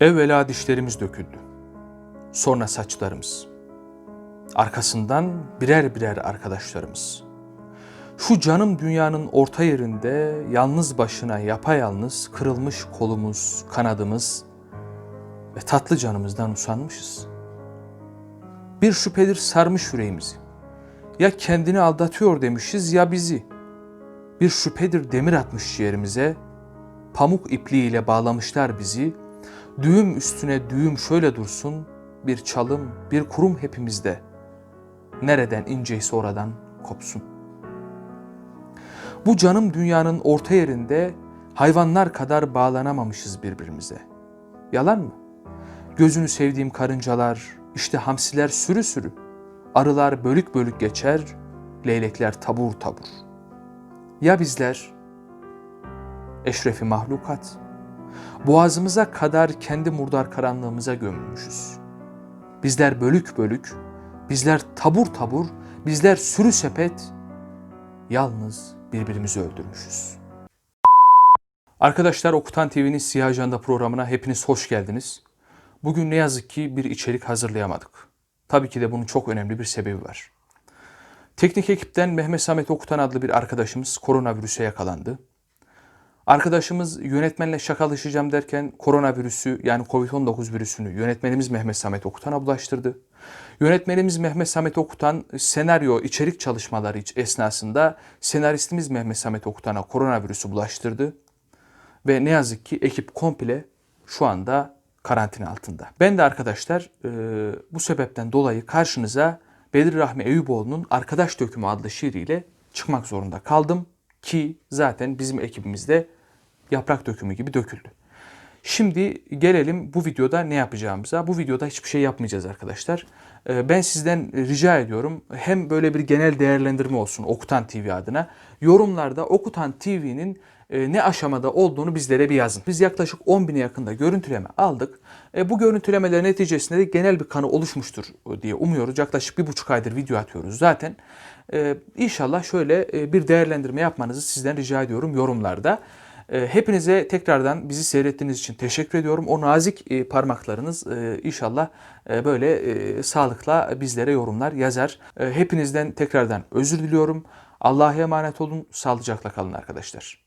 Evvela dişlerimiz döküldü. Sonra saçlarımız. Arkasından birer birer arkadaşlarımız. Şu canım dünyanın orta yerinde yalnız başına yapayalnız kırılmış kolumuz, kanadımız ve tatlı canımızdan usanmışız. Bir şüphedir sarmış yüreğimizi. Ya kendini aldatıyor demişiz ya bizi. Bir şüphedir demir atmış ciğerimize. Pamuk ipliğiyle bağlamışlar bizi. Düğüm üstüne düğüm şöyle dursun. Bir çalım, bir kurum hepimizde. Nereden inceyse oradan kopsun. Bu canım dünyanın orta yerinde hayvanlar kadar bağlanamamışız birbirimize. Yalan mı? Gözünü sevdiğim karıncalar, işte hamsiler sürü sürü. Arılar bölük bölük geçer, leylekler tabur tabur. Ya bizler? Eşrefi mahlukat. Boğazımıza kadar kendi murdar karanlığımıza gömülmüşüz. Bizler bölük bölük, bizler tabur tabur, bizler sürü sepet, yalnız birbirimizi öldürmüşüz. Arkadaşlar Okutan TV'nin Siyah Ajanda programına hepiniz hoş geldiniz. Bugün ne yazık ki bir içerik hazırlayamadık. Tabii ki de bunun çok önemli bir sebebi var. Teknik ekipten Mehmet Samet Okutan adlı bir arkadaşımız koronavirüse yakalandı. Arkadaşımız yönetmenle şakalaşacağım derken koronavirüsü yani Covid-19 virüsünü yönetmenimiz Mehmet Samet Okutan'a bulaştırdı. Yönetmenimiz Mehmet Samet Okutan senaryo içerik çalışmaları esnasında senaristimiz Mehmet Samet Okutan'a koronavirüsü bulaştırdı. Ve ne yazık ki ekip komple şu anda karantina altında. Ben de arkadaşlar e, bu sebepten dolayı karşınıza Bedir Rahmi Eyüboğlu'nun Arkadaş Dökümü adlı şiiriyle çıkmak zorunda kaldım. Ki zaten bizim ekibimizde yaprak dökümü gibi döküldü. Şimdi gelelim bu videoda ne yapacağımıza. Bu videoda hiçbir şey yapmayacağız arkadaşlar. Ee, Ben sizden rica ediyorum hem böyle bir genel değerlendirme olsun Okutan TV adına. Yorumlarda Okutan TV'nin e, ne aşamada olduğunu bizlere bir yazın. Biz yaklaşık 10 bine yakında görüntüleme aldık. E, Bu görüntülemeler neticesinde de genel bir kanı oluşmuştur diye umuyoruz. Yaklaşık bir buçuk aydır video atıyoruz zaten. E, İnşallah şöyle e, bir değerlendirme yapmanızı sizden rica ediyorum yorumlarda. E, Hepinize tekrardan bizi seyrettiğiniz için teşekkür ediyorum. O nazik e, parmaklarınız e, inşallah e, böyle sağlıkla bizlere yorumlar yazar. E, Hepinizden tekrardan özür diliyorum. Allah'a emanet olun. Sağlıcakla kalın arkadaşlar.